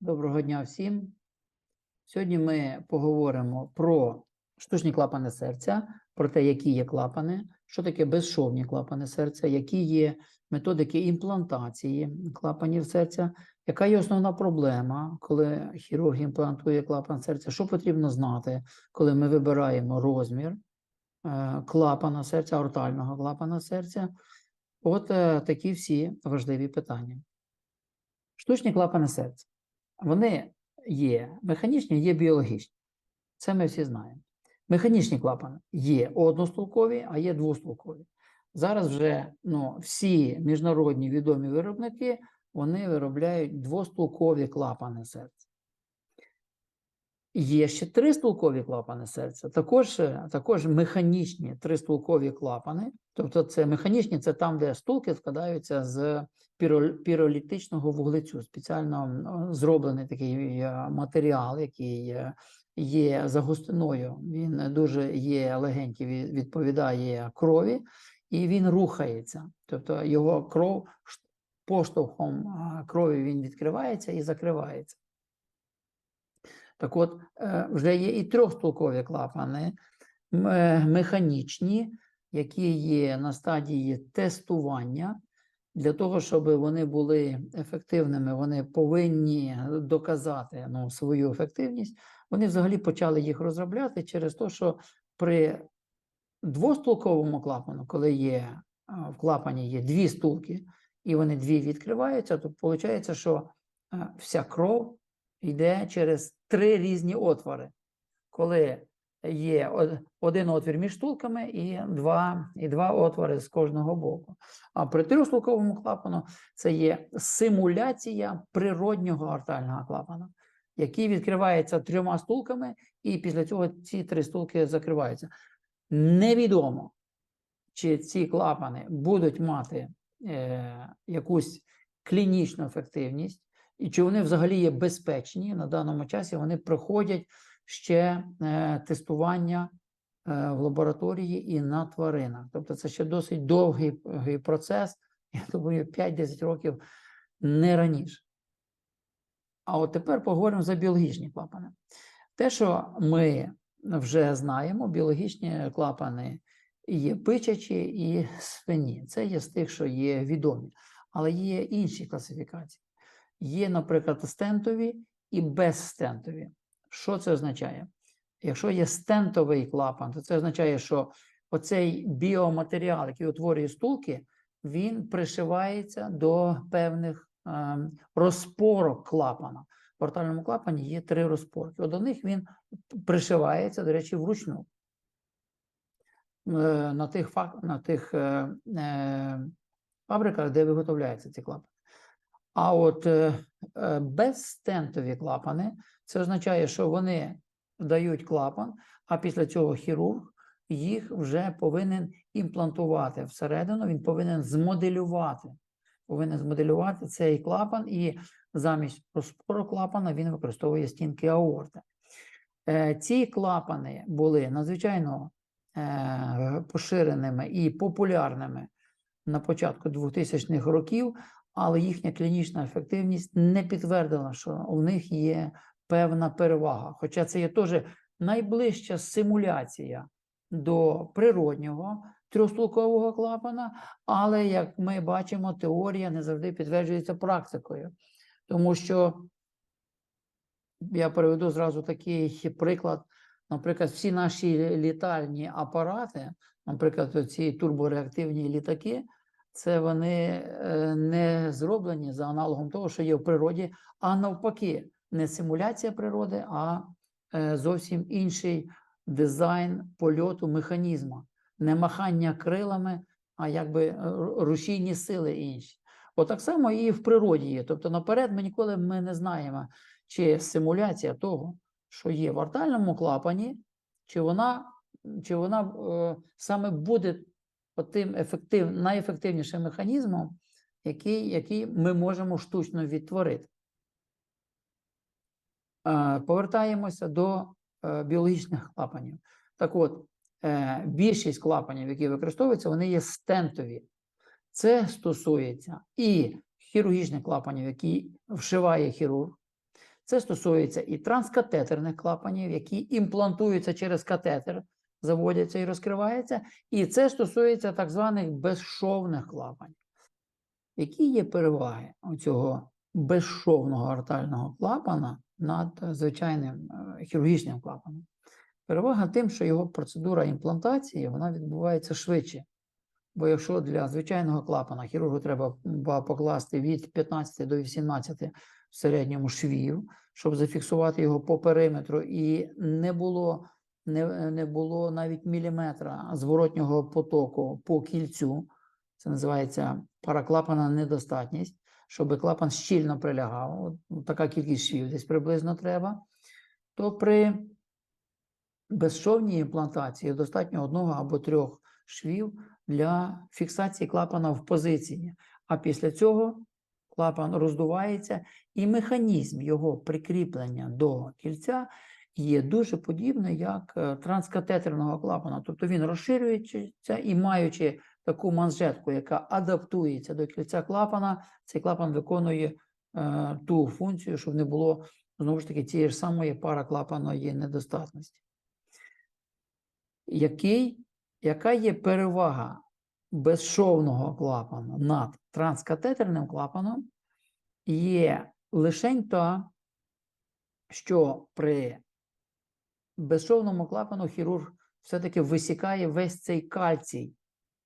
Доброго дня всім. Сьогодні ми поговоримо про штучні клапани серця, про те, які є клапани, що таке безшовні клапани серця, які є методики імплантації клапанів серця, яка є основна проблема, коли хірург імплантує клапан серця, що потрібно знати, коли ми вибираємо розмір е, клапана серця, ортального клапана серця. От е, такі всі важливі питання. Штучні клапани серця. Вони є механічні, є біологічні. Це ми всі знаємо. Механічні клапани є одностолкові, а є двостолкові. Зараз вже ну, всі міжнародні відомі виробники вони виробляють двостолкові клапани серця. Є ще тристулкові клапани серця, також, е, також механічні тристулкові клапани. Тобто, це механічні це там, де стулки складаються з піролітичного вуглецю, спеціально зроблений такий е, матеріал, який е, є загустиною. Він дуже є легенький, відповідає крові, і він рухається. Тобто його кров поштовхом крові він відкривається і закривається. Так от, е, вже є і трьохстулкові клапани е, механічні, які є на стадії тестування. Для того, щоб вони були ефективними, вони повинні доказати ну, свою ефективність. Вони взагалі почали їх розробляти через те, що при двостулковому клапану, коли є в клапані є дві стулки, і вони дві відкриваються, то виходить, що вся кров йде через три різні отвори. Коли є один отвір між стулками і два, і два отвори з кожного боку. А при трьохстулковому клапану це є симуляція природнього артального клапана, який відкривається трьома стулками, і після цього ці три стулки закриваються. Невідомо, чи ці клапани будуть мати е, якусь клінічну ефективність, і чи вони взагалі є безпечні на даному часі. Вони проходять ще е, тестування е, в лабораторії і на тваринах. Тобто це ще досить довгий е, процес, я думаю, 5-10 років не раніше. А от тепер поговоримо за біологічні клапани. Те, що ми вже знаємо, біологічні клапани є пичачі і свині. Це є з тих, що є відомі. Але є інші класифікації. Є, наприклад, стентові і безстентові. Що це означає? Якщо є стентовий клапан, то це означає, що оцей біоматеріал, який утворює стулки, він пришивається до певних ем, розпорок клапана. В портальному клапані є три розпорки. От До них він пришивається, до речі, вручну. Е, На тих, фак- на тих е, е, фабриках, де виготовляються ці клапани. А от е, е, безстентові клапани, це означає, що вони дають клапан, а після цього хірург їх вже повинен імплантувати всередину, він повинен змоделювати. Повинен змоделювати цей клапан, і замість розпору клапана він використовує стінки аорти. Е, Ці клапани були надзвичайно поширеними і популярними на початку 2000-х років, але їхня клінічна ефективність не підтвердила, що у них є певна перевага. Хоча це є теж найближча симуляція до природнього трьохстулкового клапана, але як ми бачимо, теорія не завжди підтверджується практикою, тому що я приведу зразу такий приклад. Наприклад, всі наші літальні апарати, наприклад, ці турбореактивні літаки, це вони е, не зроблені за аналогом того, що є в природі, а навпаки, не симуляція природи, а е, зовсім інший дизайн польоту механізму, не махання крилами, а якби е, рушійні сили інші. От само і в природі є. Тобто наперед ми ніколи ми не знаємо, чи симуляція того, що є в артальному клапані, чи вона, чи вона е, саме буде тим ефектив, найефективнішим механізмом, який, який ми можемо штучно відтворити. Е, Повертаємося до е, біологічних клапанів. Так от, е, більшість клапанів, які використовуються, вони є стентові. Це стосується і хірургічних клапанів, які вшиває хірург, Це стосується і транскатетерних клапанів, які імплантуються через катетер, заводяться і розкриваються. І це стосується так званих безшовних клапанів. Які є переваги цього безшовного артального клапана над звичайним е, хірургічним клапаном? Перевага тим, що його процедура імплантації вона відбувається швидше. Бо якщо для звичайного клапана хірургу треба покласти від 15 до 18 в середньому швів, щоб зафіксувати його по периметру, і не було, не, не було навіть міліметра зворотнього потоку по кільцю, це називається параклапана недостатність, щоб клапан щільно прилягав. От, ну, така кількість швів десь приблизно треба. То при безшовній імплантації достатньо одного або трьох швів для фіксації клапана в позиції. А після цього клапан роздувається, і механізм його прикріплення до кільця є дуже подібний, як е, транскатетерного клапана. Тобто він розширюється і маючи таку манжетку, яка адаптується до кільця клапана, цей клапан виконує е, ту функцію, щоб не було знову ж таки цієї ж самої параклапаної недостатності. Який, яка є перевага безшовного клапану над транскатетерним клапаном, є лишень та, що при безшовному клапану хірург все-таки висікає весь цей кальцій,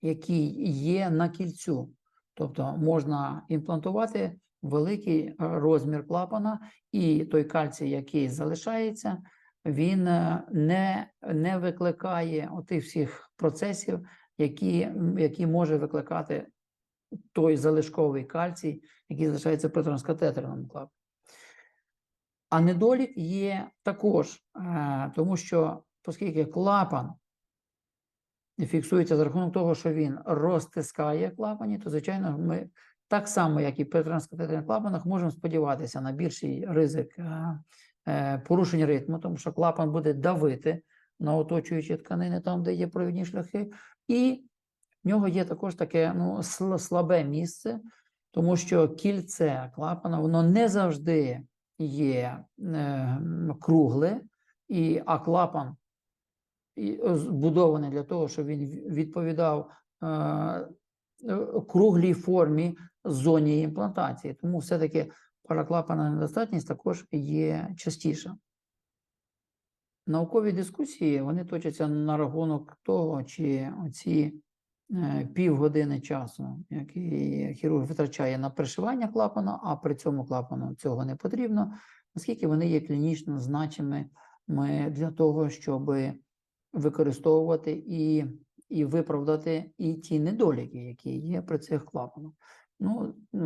який є на кільцю. Тобто можна імплантувати великий розмір клапана, і той кальцій, який залишається, він е, не, не викликає отих всіх процесів, які, які може викликати той залишковий кальцій, який залишається при транскатетерному клапані. А недолік є також, е, тому що, оскільки клапан фіксується за рахунок того, що він розтискає клапані, то, звичайно, ми так само, як і при транскатетерних клапанах, можемо сподіватися на більший ризик е, е, порушень ритму, тому що клапан буде давити на оточуючі тканини, там, де є провідні шляхи, і в нього є також таке ну, слабе місце, тому що кільце клапана воно не завжди є е, кругле, і, а клапан збудований для того, щоб він відповідав е, е, круглій формі зоні імплантації. Тому все-таки параклапана недостатність також є частіша. Наукові дискусії вони точаться на рахунок того, чи оці е, півгодини часу, який хірург витрачає на пришивання клапана, а при цьому клапану цього не потрібно, наскільки вони є клінічно значимими для того, щоб використовувати і, і виправдати і ті недоліки, які є при цих клапанах. Ну, е,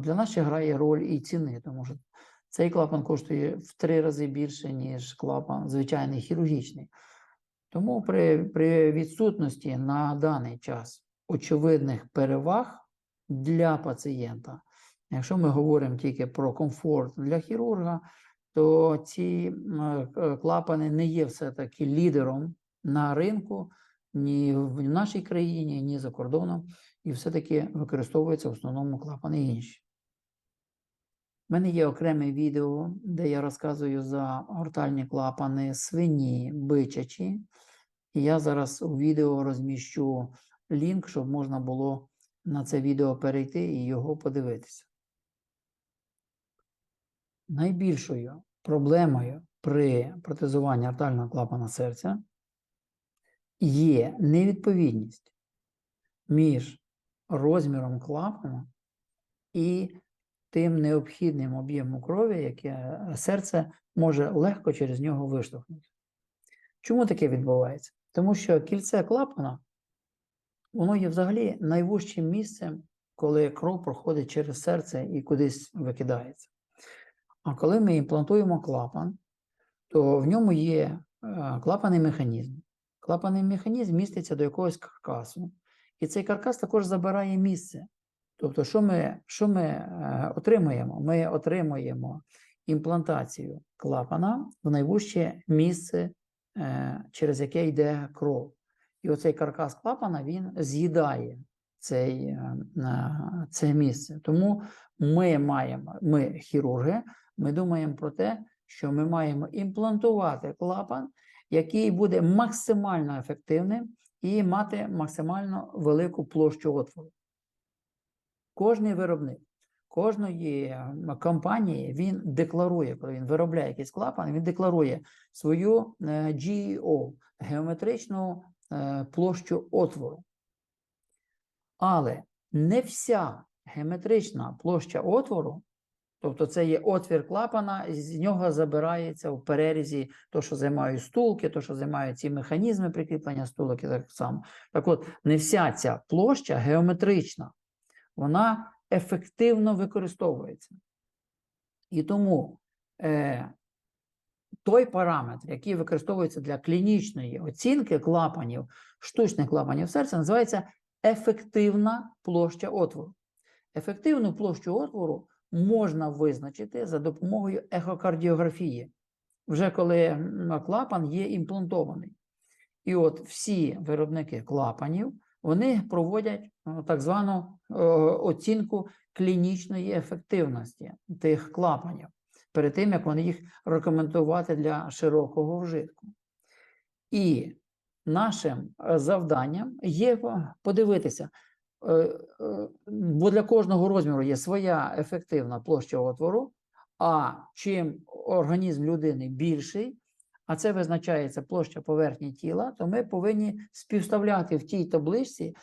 для нас ще грає роль і ціни, тому що цей клапан коштує в три рази більше, ніж клапан звичайний хірургічний. Тому при, при відсутності на даний час очевидних переваг для пацієнта, якщо ми говоримо тільки про комфорт для хірурга, то ці е, клапани не є все-таки лідером на ринку ні в нашій країні, ні за кордоном, і все-таки використовуються в основному клапани інші. У мене є окреме відео, де я розказую за гортальні клапани свині, бичачі. Я зараз у відео розміщу лінк, щоб можна було на це відео перейти і його подивитися. Найбільшою проблемою при протезуванні артального клапана серця є невідповідність між розміром клапана і тим необхідним об'ємом крові, яке серце може легко через нього виштовхнути. Чому таке відбувається? Тому що кільце клапана, воно є взагалі найвужчим місцем, коли кров проходить через серце і кудись викидається. А коли ми імплантуємо клапан, то в ньому є е, клапанний механізм. Клапанний механізм міститься до якогось каркасу, і цей каркас також забирає місце. Тобто, що ми, що ми е, отримуємо? Ми отримуємо імплантацію клапана в найвужче місце, через яке йде кров. І оцей каркас клапана він з'їдає цей, е, е, це місце. Тому ми маємо, ми, хірурги, ми думаємо про те, що ми маємо імплантувати клапан, який буде максимально ефективним і мати максимально велику площу отвору. Кожний виробник кожної компанії він декларує, коли він виробляє якийсь клапан, він декларує свою е, GEO, геометричну е, площу отвору. Але не вся геометрична площа отвору, тобто це є отвір клапана, з нього забирається в перерізі то, що займають стулки, то, що займають ці механізми прикріплення стулок і так само. Так от, не вся ця площа геометрична, вона ефективно використовується. І тому е, той параметр, який використовується для клінічної оцінки клапанів, штучних клапанів серця, називається ефективна площа отвору. Ефективну площу отвору можна визначити за допомогою ехокардіографії, вже коли клапан є імплантований. І от всі виробники клапанів вони проводять е, так звану е, оцінку клінічної ефективності тих клапанів перед тим, як вони їх рекомендувати для широкого вжитку. І нашим е, завданням є подивитися, бо для кожного розміру є своя ефективна площа отвору, а чим організм людини більший, а це визначається площа поверхні тіла, то ми повинні співставляти в тій табличці,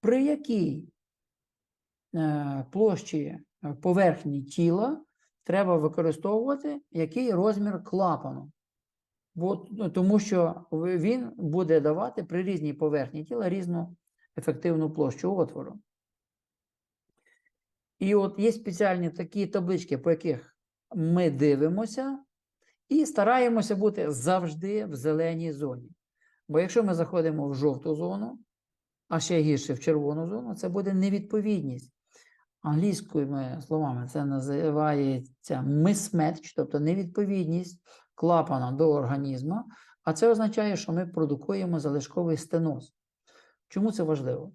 при якій е, площі е, поверхні тіла треба використовувати який розмір клапану. Бо, ну, тому що він буде давати при різній поверхні тіла різну ефективну площу отвору. І от є спеціальні такі таблички, по яких ми дивимося і стараємося бути завжди в зеленій зоні. Бо якщо ми заходимо в жовту зону, а ще гірше в червону зону, це буде невідповідність. Англійськими словами це називається mismatch, тобто невідповідність клапана до організму, а це означає, що ми продукуємо залишковий стеноз. Чому це важливо?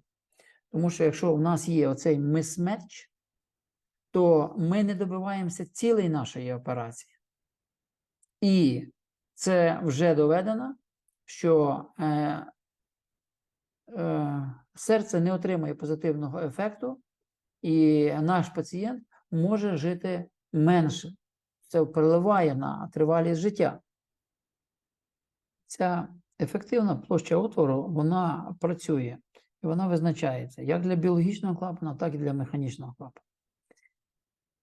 Тому що якщо в нас є оцей mismatch, то ми не добиваємося цілей нашої операції. І це вже доведено, що е, е, серце не отримує позитивного ефекту, і наш пацієнт може жити менше. Це впливає на тривалість життя. Ця ефективна площа отвору вона працює і вона визначається як для біологічного клапана, так і для механічного клапана.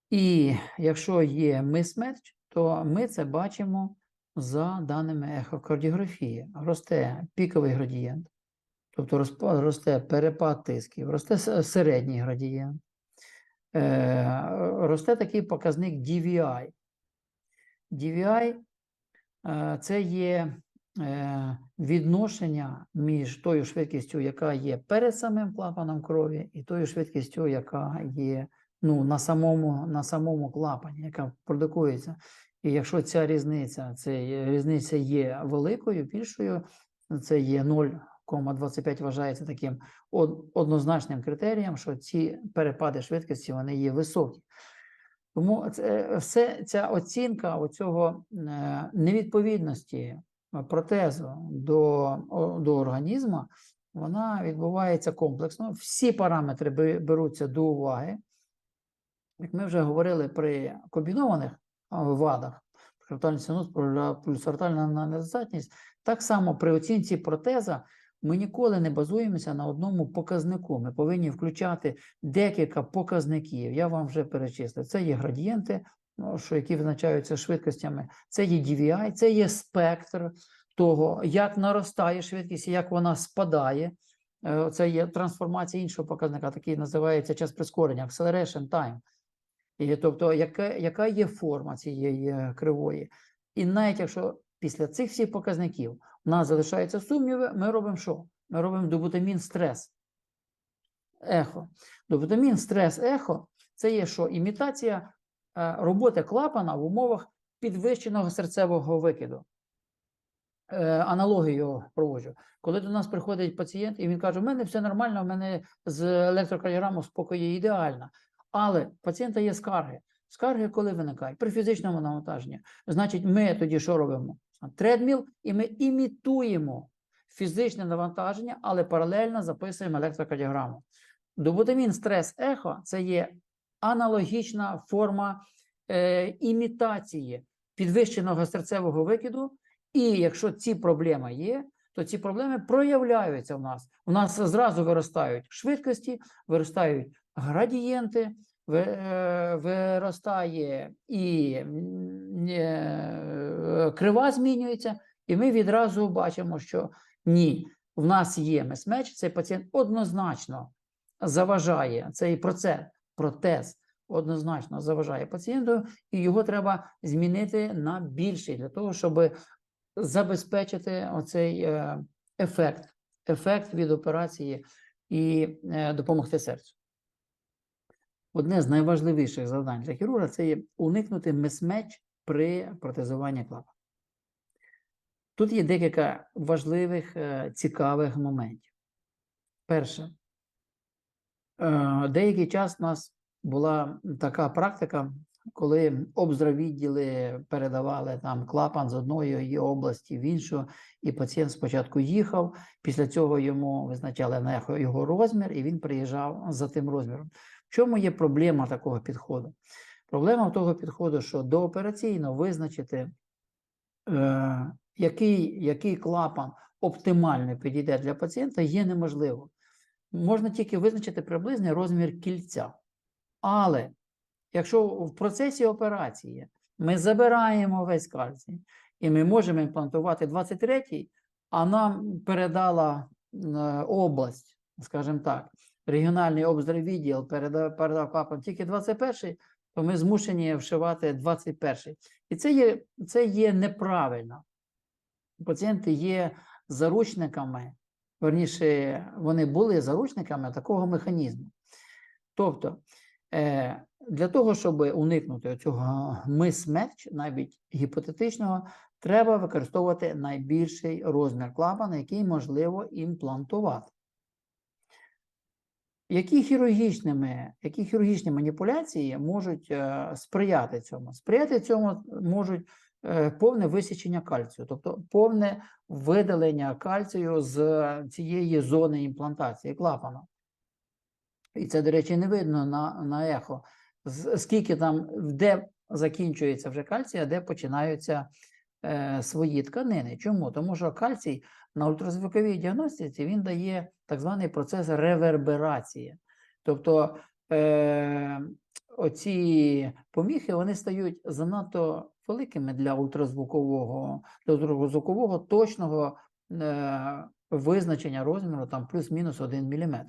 І якщо є mismatch, то ми це бачимо за даними ехокардіографії. Росте піковий градієнт, тобто росте перепад тисків, росте середній градієнт, е, росте такий показник DVI. DVI е, це є е, відношення між тою швидкістю, яка є перед самим клапаном крові, і тою швидкістю, яка є ну, на, самому, на самому клапані, яка продукується. І якщо ця різниця, це різниця є великою, більшою, це є 0,25 вважається таким однозначним критерієм, що ці перепади швидкості вони є високі. Тому це, все, ця оцінка оцього е, невідповідності е, протезу до, до організму, вона відбувається комплексно. Всі параметри беруться до уваги. Як ми вже говорили при комбінованих вадах, хребтальний синус, полюсортальна недостатність, так само при оцінці протеза ми ніколи не базуємося на одному показнику. Ми повинні включати декілька показників. Я вам вже перечислив. Це є градієнти, ну, що, які визначаються швидкостями, це є DVI, це є спектр того, як наростає швидкість і як вона спадає. Е, Це є трансформація іншого показника, такий називається час прискорення, acceleration time. І, тобто, яка, яка є форма цієї е, кривої. І навіть якщо після цих всіх показників у нас залишаються сумніви, ми робимо що? Ми робимо добутамін стрес. Ехо. Добутамін стрес ехо це є що? Імітація е, роботи клапана в умовах підвищеного серцевого викиду. Е, аналогію проводжу. Коли до нас приходить пацієнт, і він каже: у мене все нормально, у мене з електрокардіограмою спокою ідеально. Але в пацієнта є скарги. Скарги, коли виникають? При фізичному навантаженні. Значить, ми тоді що робимо? Тредміл, і ми імітуємо фізичне навантаження, але паралельно записуємо електрокардіограму. Доботамін стрес ехо це є аналогічна форма е, імітації підвищеного серцевого викиду. І якщо ці проблеми є, то ці проблеми проявляються в нас. У нас зразу виростають швидкості, виростають градієнти, виростає і е, крива змінюється, і ми відразу бачимо, що ні, в нас є месмеч, цей пацієнт однозначно заважає цей процес, протез однозначно заважає пацієнту, і його треба змінити на більший для того, щоб забезпечити оцей е, ефект, ефект від операції і е, допомогти серцю. Одне з найважливіших завдань для хірурга це є уникнути мисмеч при протезуванні клапана. Тут є декілька важливих, е, цікавих моментів. Перше, е, деякий час у нас була така практика, коли обздравідділи передавали там клапан з одної області в іншу, і пацієнт спочатку їхав, після цього йому визначали на його розмір, і він приїжджав за тим розміром. В чому є проблема такого підходу? Проблема того підходу, що доопераційно визначити, е, який, який клапан оптимально підійде для пацієнта, є неможливо. Можна тільки визначити приблизний розмір кільця. Але якщо в процесі операції ми забираємо весь кальцій, і ми можемо імплантувати 23-й, а нам передала е, область, скажімо так, регіональний обздравідділ передав, передав клапан тільки 21-й, то ми змушені вшивати 21-й. І це є, це є неправильно. Пацієнти є заручниками, верніше, вони були заручниками такого механізму. Тобто, е, для того, щоб уникнути цього мисмеч, навіть гіпотетичного, треба використовувати найбільший розмір клапана, який можливо імплантувати. Які хірургічними, які хірургічні маніпуляції можуть е, сприяти цьому? Сприяти цьому можуть е, повне висічення кальцію, тобто повне видалення кальцію з цієї зони імплантації клапана. І це, до речі, не видно на, на ехо, скільки там, де закінчується вже кальцій, а де починаються свої тканини. Чому? Тому що кальцій на ультразвуковій діагностиці він дає так званий процес реверберації. Тобто е, оці поміхи вони стають занадто великими для ультразвукового, для ультразвукового точного е, визначення розміру там плюс-мінус 1 мм.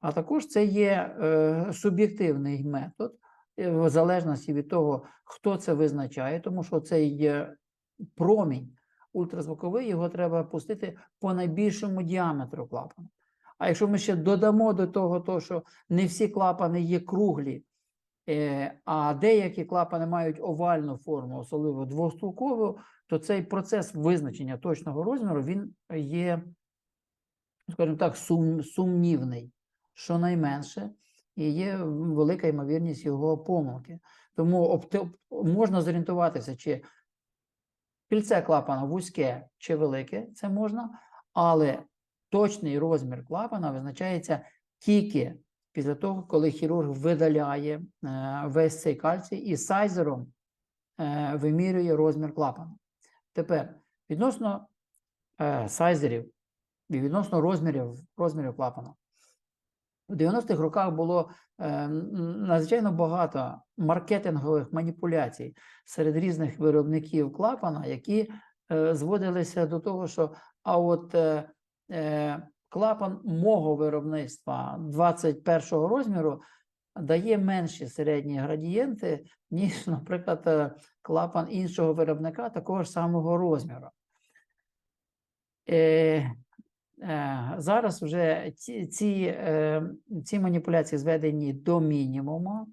А також це є е, суб'єктивний метод, е, в залежності від того, хто це визначає, тому що цей е, промінь ультразвуковий, його треба пустити по найбільшому діаметру клапана. А якщо ми ще додамо до того, то, що не всі клапани є круглі, е, а деякі клапани мають овальну форму, особливо двостулкову, то цей процес визначення точного розміру він є, скажімо так, сум, сумнівний, щонайменше, і є велика ймовірність його помилки. Тому можна зорієнтуватися, чи кільце клапана вузьке чи велике, це можна, але точний розмір клапана визначається тільки після того, коли хірург видаляє е, весь цей кальцій і сайзером е, вимірює розмір клапана. Тепер відносно е, сайзерів і відносно розмірів, розмірів клапана. У 90-х роках було е, надзвичайно багато маркетингових маніпуляцій серед різних виробників клапана, які е, зводилися до того, що а от е, е, клапан мого виробництва 21-го розміру дає менші середні градієнти, ніж, наприклад, е, клапан іншого виробника такого ж самого розміру. Е, Зараз вже ці, е, ці маніпуляції зведені до мінімуму,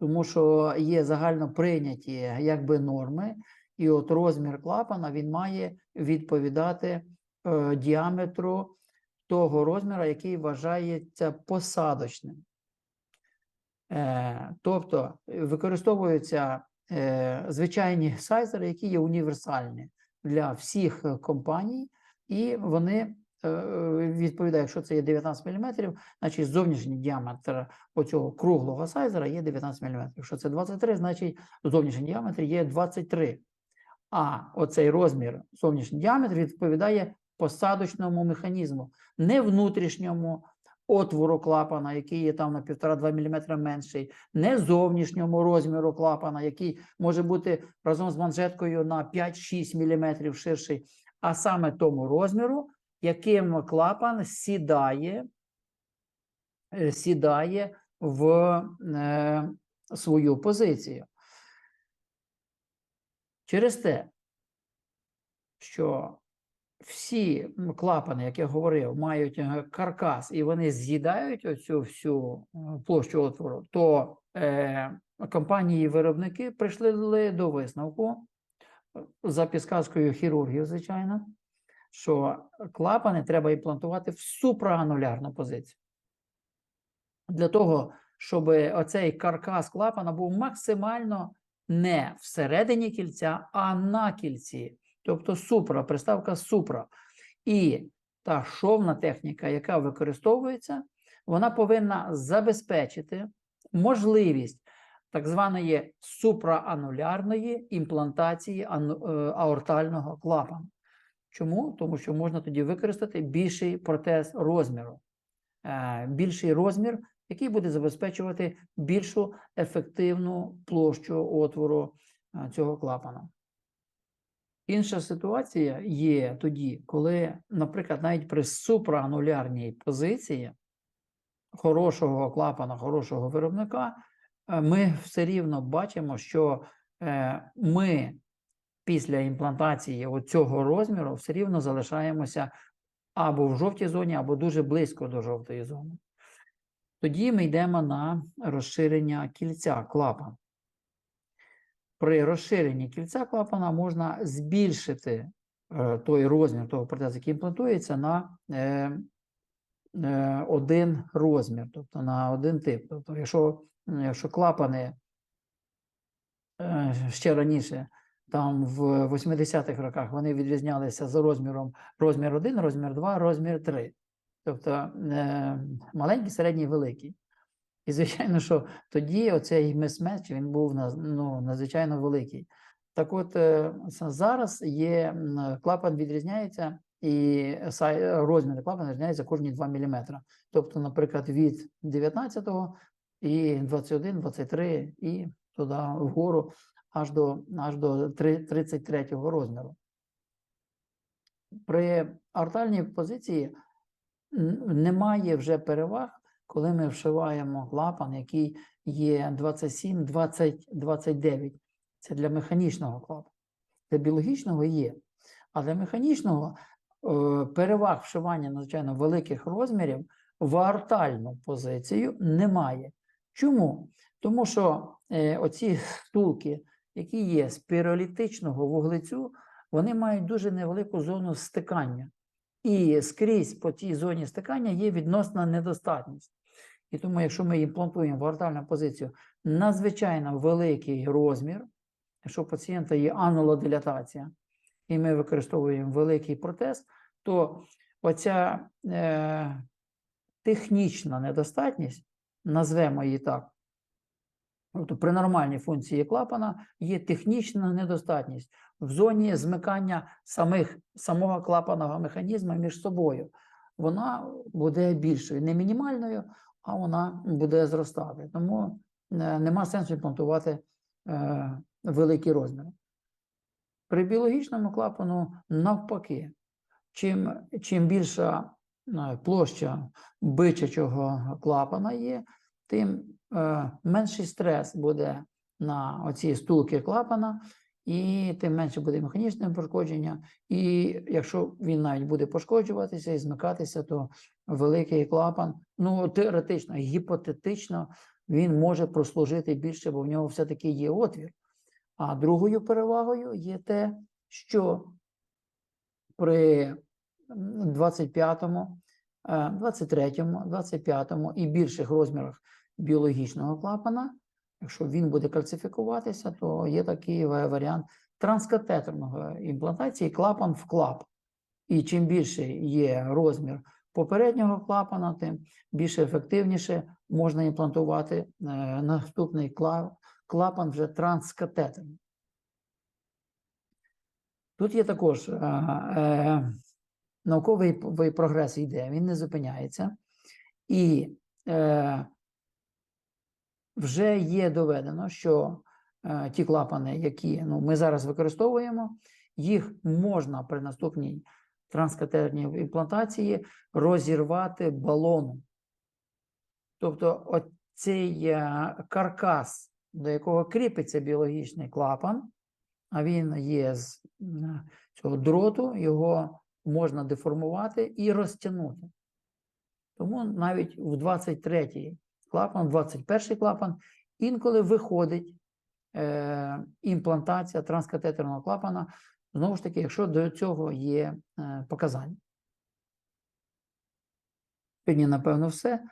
тому що є загально прийняті якби норми, і от розмір клапана він має відповідати е, діаметру того розміру, який вважається посадочним. Е, тобто е, використовуються е, звичайні сайзери, які є універсальні для всіх е, компаній, і вони е, відповідають, якщо це є 19 мм, значить зовнішній діаметр оцього круглого сайзера є 19 мм. Якщо це 23, значить зовнішній діаметр є 23. А оцей розмір зовнішній діаметр відповідає посадочному механізму, не внутрішньому отвору клапана, який є там на 1,5-2 мм менший, не зовнішньому розміру клапана, який може бути разом з манжеткою на 5-6 мм ширший, а саме тому розміру, яким клапан сідає, е, сідає в е, свою позицію. Через те, що всі клапани, як я говорив, мають е, каркас і вони з'їдають оцю всю е, площу отвору, то е, компанії-виробники прийшли до висновку за підказкою хірургів, звичайно, що клапани треба імплантувати в супраанулярну позицію. Для того, щоб оцей каркас клапана був максимально не всередині кільця, а на кільці. Тобто супра, приставка супра. І та шовна техніка, яка використовується, вона повинна забезпечити можливість так званої супраанулярної імплантації е, аортального клапану. Чому? Тому що можна тоді використати більший протез розміру, Е, більший розмір, який буде забезпечувати більшу ефективну площу отвору е, цього клапана. Інша ситуація є тоді, коли, наприклад, навіть при супраанулярній позиції хорошого клапана, хорошого виробника, ми все рівно бачимо, що е, ми після імплантації цього розміру все рівно залишаємося або в жовтій зоні, або дуже близько до жовтої зони. Тоді ми йдемо на розширення кільця клапан. При розширенні кільця клапана можна збільшити е, той розмір того протезу, який імплантується, на е, е, один розмір, тобто на один тип. Тобто, якщо, якщо клапани е, ще раніше, там в 80-х роках вони відрізнялися за розміром розмір 1, розмір 2, розмір 3. Тобто е, маленький, середній, великий. І звичайно, що тоді оцей мисмеч він був ну, надзвичайно великий. Так от е, зараз є клапан відрізняється, і розмір клапана відрізняється кожні 2 мм. Тобто, наприклад, від 19 і 21, 23 і туди вгору аж до, аж до 33 розміру. При артальній позиції немає вже переваг, коли ми вшиваємо клапан, який є 27, 20, 29. Це для механічного клапану. Для біологічного є. А для механічного е, переваг вшивання надзвичайно великих розмірів в артальну позицію немає. Чому? Тому що е, оці втулки, які є з піролітичного вуглецю, вони мають дуже невелику зону стикання. І скрізь по цій зоні стикання є відносна недостатність. І тому, якщо ми імплантуємо в ортальну позицію надзвичайно великий розмір, якщо у пацієнта є анулодилатація, і ми використовуємо великий протез, то оця е, технічна недостатність, назвемо її так, тобто при нормальній функції клапана є технічна недостатність в зоні змикання самих, самого клапаного механізму між собою. Вона буде більшою, не мінімальною, а вона буде зростати. Тому е, нема сенсу імплантувати е, великі розміри. При біологічному клапану навпаки, чим, чим більша е, площа бичачого клапана є, тим е, менший стрес буде на оці стулки клапана, і тим менше буде механічне пошкодження. І якщо він навіть буде пошкоджуватися і змикатися, то великий клапан, ну теоретично, гіпотетично, він може прослужити більше, бо в нього все-таки є отвір. А другою перевагою є те, що при 25-му, е, 23-му, 25-му і більших розмірах біологічного клапана. Якщо він буде кальцифікуватися, то є такий варіант транскатетерного імплантації клапан в клап. І чим більше є розмір попереднього клапана, тим більше ефективніше можна імплантувати е, наступний клапан вже транскатетерний. Тут є також е, е, науковий прогрес йде, він не зупиняється. І е, вже є доведено, що е, ті клапани, які ну, ми зараз використовуємо, їх можна при наступній транскатерній імплантації розірвати балоном. Тобто, оцей е, каркас, до якого кріпиться біологічний клапан, а він є з м, цього дроту, його можна деформувати і розтягнути. Тому навіть в 23-й клапан, 21-й клапан інколи виходить е, імплантація транскатетерного клапана, знову ж таки, якщо до цього є е, показання. Сьогодні, напевно, все.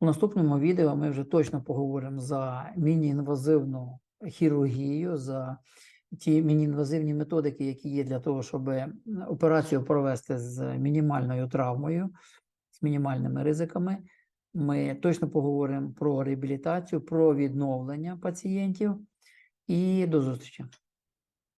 У наступному відео ми вже точно поговоримо за міні-інвазивну хірургію, за ті міні-інвазивні методики, які є для того, щоб операцію провести з мінімальною травмою, з мінімальними ризиками. Ми точно поговоримо про реабілітацію, про відновлення пацієнтів. І до зустрічі.